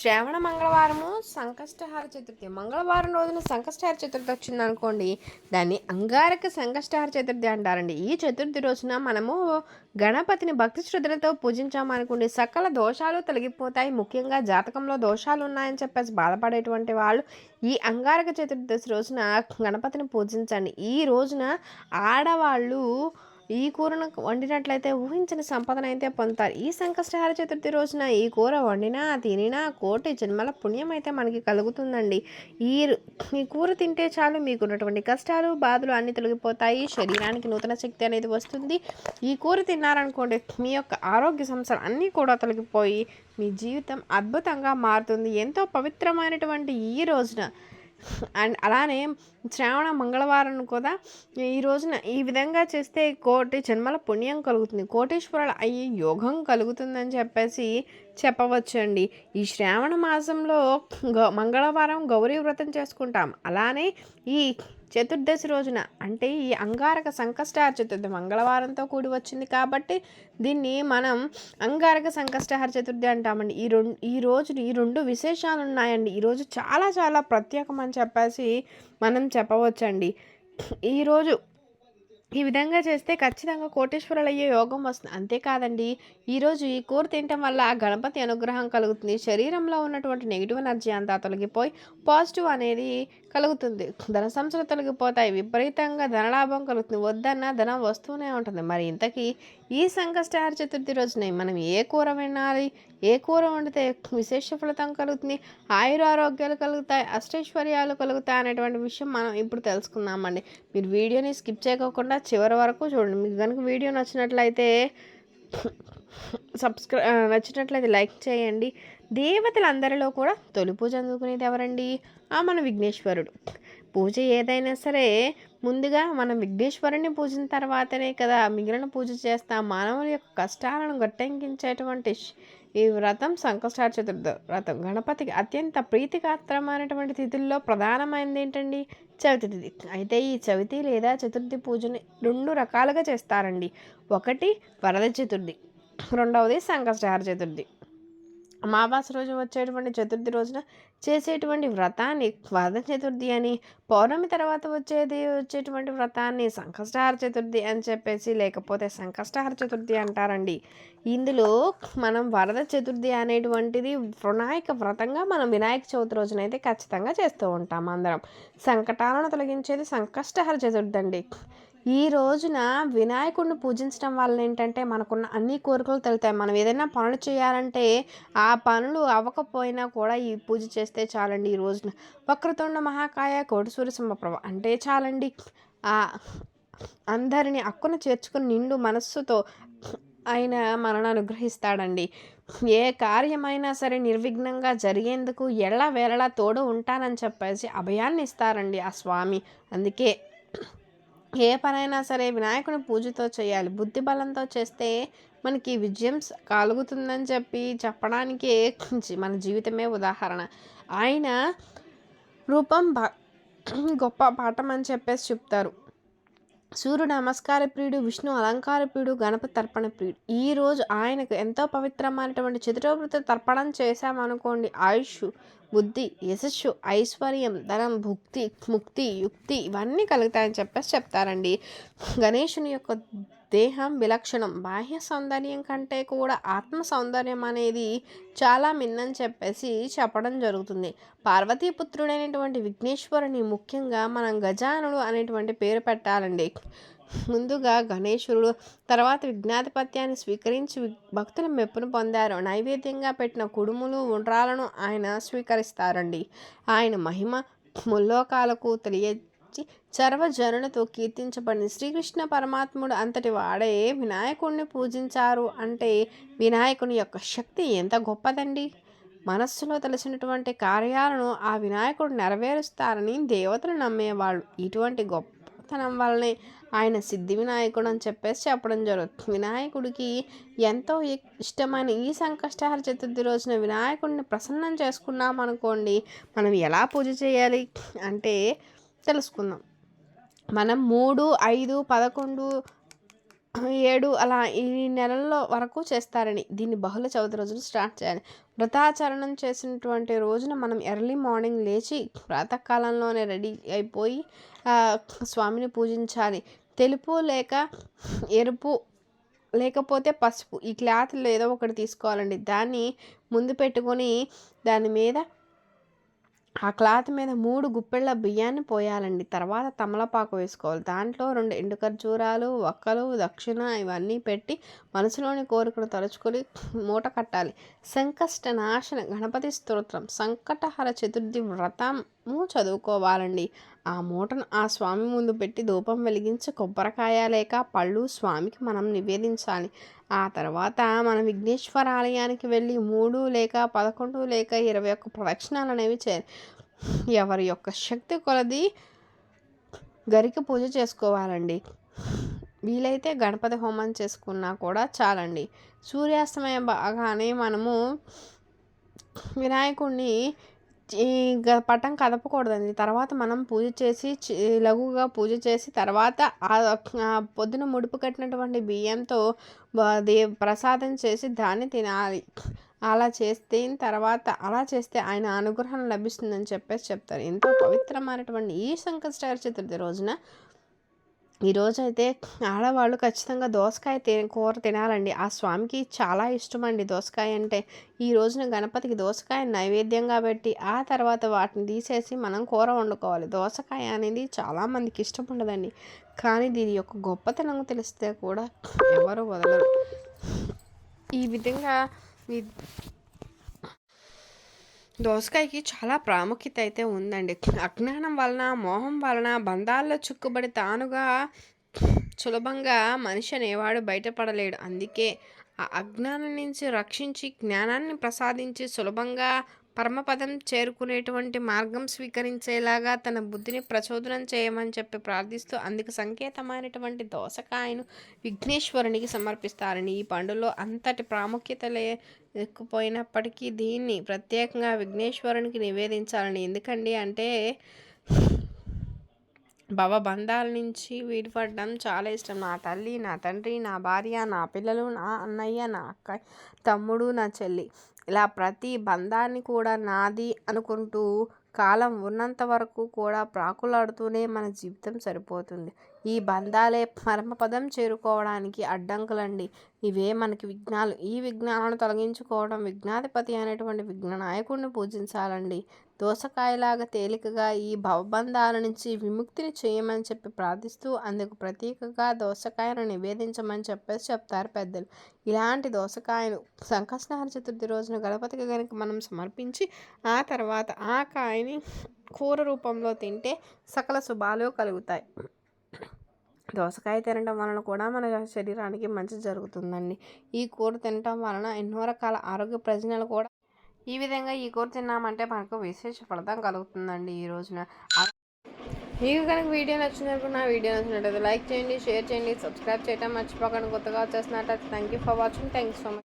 శ్రావణ మంగళవారము సంకష్టహార చతుర్థి. మంగళవారం రోజున సంకష్టహార చతుర్థి వచ్చింది అనుకోండి దాన్ని అంగారక సంకష్టహార చతుర్థి అంటారండి. ఈ చతుర్థి రోజున మనము గణపతిని భక్తి శ్రద్ధలతో పూజించామనుకోండి సకల దోషాలు తొలగిపోతాయి. ముఖ్యంగా జాతకంలో దోషాలు ఉన్నాయని చెప్పేసి బాధపడేటువంటి వాళ్ళు ఈ అంగారక చతుర్దశి రోజున గణపతిని పూజించండి. ఈ రోజున ఆడవాళ్ళు ఈ కూరను వండినట్లయితే ఊహించిన సంపదన అయితే పొందుతారు. ఈ సంకష్టహార చతుర్థి రోజున ఈ కూర వండినా తినినా కోటి జన్మల పుణ్యం అయితే మనకి కలుగుతుందండి. ఈ ఈ కూర తింటే చాలు మీకున్నటువంటి కష్టాలు బాధలు అన్నీ తొలగిపోతాయి. శరీరానికి నూతన శక్తి అనేది వస్తుంది. ఈ కూర తిన్నారనుకోండి మీ యొక్క ఆరోగ్య సమస్యలు అన్నీ కూడా తొలగిపోయి మీ జీవితం అద్భుతంగా మారుతుంది. ఎంతో పవిత్రమైనటువంటి ఈ రోజున. అండ్ అలానే శ్రావణ మంగళవారం కూడా ఈ రోజున ఈ విధంగా చేస్తే కోటి జన్మల పుణ్యం కలుగుతుంది. కోటేశ్వరులు అయ్యి యోగం కలుగుతుందని చెప్పేసి చెప్పవచ్చండి. ఈ శ్రావణ మాసంలో గ మంగళవారం గౌరీ వ్రతం చేసుకుంటాం. అలానే ఈ చతుర్దశి రోజున అంటే ఈ అంగారక సంకష్టహార చతుర్థి మంగళవారంతో కూడి వచ్చింది కాబట్టి దీన్ని మనం అంగారక సంకష్టహార చతుర్థి అంటామండి. ఈ రెండు ఈ రోజు ఈ రెండు విశేషాలు ఉన్నాయండి ఈరోజు చాలా చాలా ప్రత్యేకం అని చెప్పేసి మనం చెప్పవచ్చండి. ఈరోజు ఈ విధంగా చేస్తే ఖచ్చితంగా కోటేశ్వరులు అయ్యే యోగం వస్తుంది. అంతేకాదండి ఈరోజు ఈ కూర తినటం వల్ల ఆ గణపతి అనుగ్రహం కలుగుతుంది. శరీరంలో ఉన్నటువంటి నెగిటివ్ ఎనర్జీ అంతా తొలగిపోయి పాజిటివ్ అనేది కలుగుతుంది. ధన సంస్థలు తొలగిపోతాయి. విపరీతంగా ధనలాభం కలుగుతుంది. వద్దన్న ధనం వస్తూనే ఉంటుంది. మరి ఇంతకీ ఈ సంకష్టార చతుర్థి రోజున మనం ఏ కూర వినాలి? ఏ కూర వండితే విశేష ఫలితం కలుగుతుంది? ఆయుర ఆరోగ్యాలు కలుగుతాయి అష్టైశ్వర్యాలు కలుగుతాయి అనేటువంటి విషయం మనం ఇప్పుడు తెలుసుకుందామండి. మీరు వీడియోని స్కిప్ చేయకుండా చివరి వరకు చూడండి. మీకు కనుక వీడియో నచ్చినట్లయితే సబ్స్క్రై నచ్చినట్లయితే లైక్ చేయండి. దేవతలందరిలో కూడా తొలి పూజ అందుకునేది ఎవరండి? ఆ మన విఘ్నేశ్వరుడు. పూజ ఏదైనా సరే ముందుగా మనం విఘ్నేశ్వరుని పూజిన తర్వాతనే కదా మిగిలిన పూజ చేస్తాం మానవుల యొక్క కష్టాలను గట్టెంకించేటువంటి ఈ వ్రతం సంకష్టార చతుర్థ వ్రతం. గణపతికి అత్యంత ప్రీతికాత్రమైనటువంటి తిథుల్లో ప్రధానమైనది ఏంటండి? చవితి తిథి. అయితే ఈ చవితి లేదా చతుర్థి పూజని రెండు రకాలుగా చేస్తారండి. ఒకటి వరద చతుర్థి రెండవది సంకష్టహార చతుర్థి అమావాస రోజు వచ్చేటువంటి చతుర్థి రోజున చేసేటువంటి వ్రతాన్ని వరద చతుర్థి అని పౌర్ణమి తర్వాత వచ్చేది వచ్చేటువంటి వ్రతాన్ని సంకష్టహార చతుర్థి అని చెప్పేసి లేకపోతే సంకష్టహార చతుర్థి అంటారండి. ఇందులో మనం వరద చతుర్థి అనేటువంటిది వినాయక వ్రతంగా మనం వినాయక చవితి రోజున అయితే ఖచ్చితంగా చేస్తూ ఉంటాం అందరం. సంకటాలను తొలగించేది సంకష్టహార చతుర్థి అండి. ఈ రోజున వినాయకుడిని పూజించడం వల్ల ఏంటంటే మనకున్న అన్ని కోరికలు తెలుతాయి. మనం ఏదైనా పనులు చేయాలంటే ఆ పనులు అవ్వకపోయినా కూడా ఈ పూజ చేస్తే చాలండి ఈ రోజున. వక్రతుండ మహాకాయ కోటి సూర్య సింహప్రభ అంటే చాలండి. ఆ అందరిని అక్కున చేర్చుకుని నిండు మనస్సుతో ఆయన మనను అనుగ్రహిస్తాడండి. ఏ కార్యమైనా సరే నిర్విఘ్నంగా జరిగేందుకు ఎళ్ళ వేళలా తోడు ఉంటానని చెప్పేసి అభయాన్ని ఇస్తారండి ఆ స్వామి. అందుకే ఏ పనైనా సరే వినాయకుని పూజతో చేయాలి. బుద్ధి బలంతో చేస్తే మనకి విజయం కలుగుతుందని చెప్పి చెప్పడానికి మన జీవితమే ఉదాహరణ. ఆయన రూపం గొప్ప పాఠం అని చెప్పేసి చెప్తారు. సూర్యుడు నమస్కార ప్రియుడు విష్ణు అలంకార ప్రియుడు గణపతి తర్పణ ప్రియుడు రోజు ఆయనకు ఎంతో పవిత్రమైనటువంటి చతుర్వృత తర్పణం చేశామనుకోండి. ఆయుష్ బుద్ధి యశస్సు ఐశ్వర్యం ధనం భుక్తి ముక్తి యుక్తి ఇవన్నీ కలుగుతాయని చెప్పేసి చెప్తారండి. గణేషుని యొక్క దేహం విలక్షణం. బాహ్య సౌందర్యం కంటే కూడా ఆత్మ సౌందర్యం అనేది చాలా మిన్నని చెప్పేసి చెప్పడం జరుగుతుంది. పార్వతీపుత్రుడైనటువంటి విఘ్నేశ్వరుని ముఖ్యంగా మనం గజానుడు అనేటువంటి పేరు పెట్టాలండి. ముందుగా గణేశుడు తర్వాత విజ్ఞాధిపత్యాన్ని స్వీకరించి భక్తుల మెప్పును పొందారు. నైవేద్యంగా పెట్టిన కుడుములు ఉండ్రాలను ఆయన స్వీకరిస్తారండి. ఆయన మహిమ ముల్లోకాలకు తెలియ సర్వజనులతో కీర్తించబడింది శ్రీకృష్ణ పరమాత్ముడు అంతటి వాడే వినాయకుడిని పూజించారు అంటే వినాయకుని యొక్క శక్తి ఎంత గొప్పదండి? మనస్సులో తెలిసినటువంటి కార్యాలను ఆ వినాయకుడు నెరవేరుస్తారని దేవతలు నమ్మేవాళ్ళు. ఇటువంటి గొప్పతనం వల్లనే ఆయన సిద్ధి వినాయకుడు అని చెప్పేసి చెప్పడం జరుగుతుంది. వినాయకుడికి ఎంతో ఇష్టమైన ఈ సంకష్టహార చతుర్థి రోజున వినాయకుడిని ప్రసన్నం చేసుకున్నాం అనుకోండి మనం ఎలా పూజ చేయాలి? అంటే తెలుసుకుందాం. మనం మూడు ఐదు పదకొండు ఏడు అలా ఈ నెలల్లో వరకు చేస్తారని దీన్ని బహుళ చవితి రోజులు స్టార్ట్ చేయాలి. వ్రతాచరణం చేసినటువంటి రోజున మనం ఎర్లీ మార్నింగ్ లేచి ప్రాతకాలంలోనే రెడీ అయిపోయి స్వామిని పూజించాలి. తెలుపు లేక ఎరుపు లేకపోతే పసుపు ఈ క్లాత్లో ఏదో ఒకటి తీసుకోవాలండి. దాన్ని ముందు పెట్టుకొని దాని మీద ఆ క్లాత్ మీద మూడు గుప్పెళ్ళ బియ్యాన్ని పోయాలండి. తర్వాత తమలపాకు వేసుకోవాలి. దాంట్లో రెండు ఎండు ఖర్జూరాలు ఒక్కలు దక్షిణ ఇవన్నీ పెట్టి మనసులోని కోరికను తలుచుకొని మూట కట్టాలి. సంకష్ట నాశన గణపతి స్తోత్రం సంకటహర చతుర్థి వ్రతము చదువుకోవాలండి. ఆ మూటను ఆ స్వామి ముందు పెట్టి ధూపం వెలిగించి కొబ్బరికాయ లేక పళ్ళు స్వామికి మనం నివేదించాలి. ఆ తర్వాత మన విఘ్నేశ్వర ఆలయానికి వెళ్ళి మూడు లేక పదకొండు లేక ఇరవై ఒక్క ప్రదక్షిణాలు అనేవి చేయాలి. ఎవరి యొక్క శక్తి కొలది గరిక పూజ చేసుకోవాలండి. వీలైతే గణపతి హోమం చేసుకున్నా కూడా చాలండి. సూర్యాస్తమయం బాగానే మనము వినాయకుడిని ఈ గ- పటం కదపకూడదండి. తర్వాత మనం పూజ చేసి లఘుగా పూజ చేసి తర్వాత ఆ పొద్దున ముడుపు కట్టినటువంటి బియ్యంతో దే ప్రసాదం చేసి దాన్ని తినాలి. అలా చేస్తే తర్వాత అలా చేస్తే ఆయన అనుగ్రహం లభిస్తుందని చెప్పేసి చెప్తారు. ఎంతో పవిత్రమైనటువంటి ఈ సంకష్ట చతుర్థి రోజున ఈరోజైతే ఆడవాళ్ళు ఖచ్చితంగా దోసకాయ తి కూర తినాలండి. ఆ స్వామికి చాలా ఇష్టం అండి దోసకాయ అంటే. ఈ రోజున గణపతికి దోసకాయ నైవేద్యంగా పెట్టి ఆ తర్వాత వాటిని తీసేసి మనం కూర వండుకోవాలి. దోసకాయ అనేది చాలామందికి ఇష్టం ఉండదండి. కానీ దీని యొక్క గొప్పతనం తెలిస్తే కూడా ఎవరు వదలరు. ఈ విధంగా దోసకాయకి చాలా ప్రాముఖ్యత అయితే ఉందండి. అజ్ఞానం వలన మోహం వలన బంధాల్లో చిక్కుబడి తానుగా సులభంగా మనిషి అనేవాడు బయటపడలేడు. అందుకే ఆ అజ్ఞానం నుంచి రక్షించి జ్ఞానాన్ని ప్రసాదించి సులభంగా పరమపదం చేరుకునేటువంటి మార్గం స్వీకరించేలాగా తన బుద్ధిని ప్రచోదనం చేయమని చెప్పి ప్రార్థిస్తూ అందుకు సంకేతమైనటువంటి దోసకాయను విఘ్నేశ్వరునికి సమర్పిస్తారని ఈ పండులో అంతటి ప్రాముఖ్యత లేకపోయినప్పటికీ దీన్ని ప్రత్యేకంగా విఘ్నేశ్వరునికి నివేదించాలని. ఎందుకండి అంటే భవబంధాల నుంచి విడిపడడం చాలా ఇష్టం. నా తల్లి నా తండ్రి నా భార్య నా పిల్లలు నా అన్నయ్య నా అక్క తమ్ముడు నా చెల్లి. ఇలా ప్రతి బంధాన్ని కూడా నాది అనుకుంటూ కాలం ఉన్నంత వరకు కూడా ప్రాకులాడుతూనే మన జీవితం సరిపోతుంది. ఈ బంధాలే పరమపదం చేరుకోవడానికి అడ్డంకులండి. ఇవే మనకి విఘ్నాలు. ఈ విఘ్నాలను తొలగించుకోవడం విఘ్నాధిపతి అనేటువంటి విఘ్న నాయకుడిని పూజించాలండి. దోసకాయలాగా తేలికగా ఈ భవబంధాల నుంచి విముక్తిని చేయమని చెప్పి ప్రార్థిస్తూ అందుకు ప్రతీకగా దోసకాయను నివేదించమని చెప్పేసి చెప్తారు పెద్దలు. ఇలాంటి దోసకాయను సంకష్టహార చతుర్థి రోజున గణపతికి కనుక మనం సమర్పించి ఆ తర్వాత ఆ కాయని కూర రూపంలో తింటే సకల శుభాలు కలుగుతాయి. దోసకాయ తినడం వలన కూడా మన శరీరానికి మంచి జరుగుతుందండి. ఈ కూర తినటం వలన ఎన్నో రకాల ఆరోగ్య ప్రయోజనాలు కూడా ఈ విధంగా ఈ కూర తిన్నామంటే మనకు విశేష ఫలితం కలుగుతుందండి ఈ రోజున. మీకు కనుక వీడియో నచ్చినప్పుడు నా వీడియో నచ్చినట్లయితే లైక్ చేయండి షేర్ చేయండి సబ్స్క్రైబ్ చేయడం మర్చిపోకండి. కొత్తగా వచ్చేసినట్లయితే thank you for watching thank you so much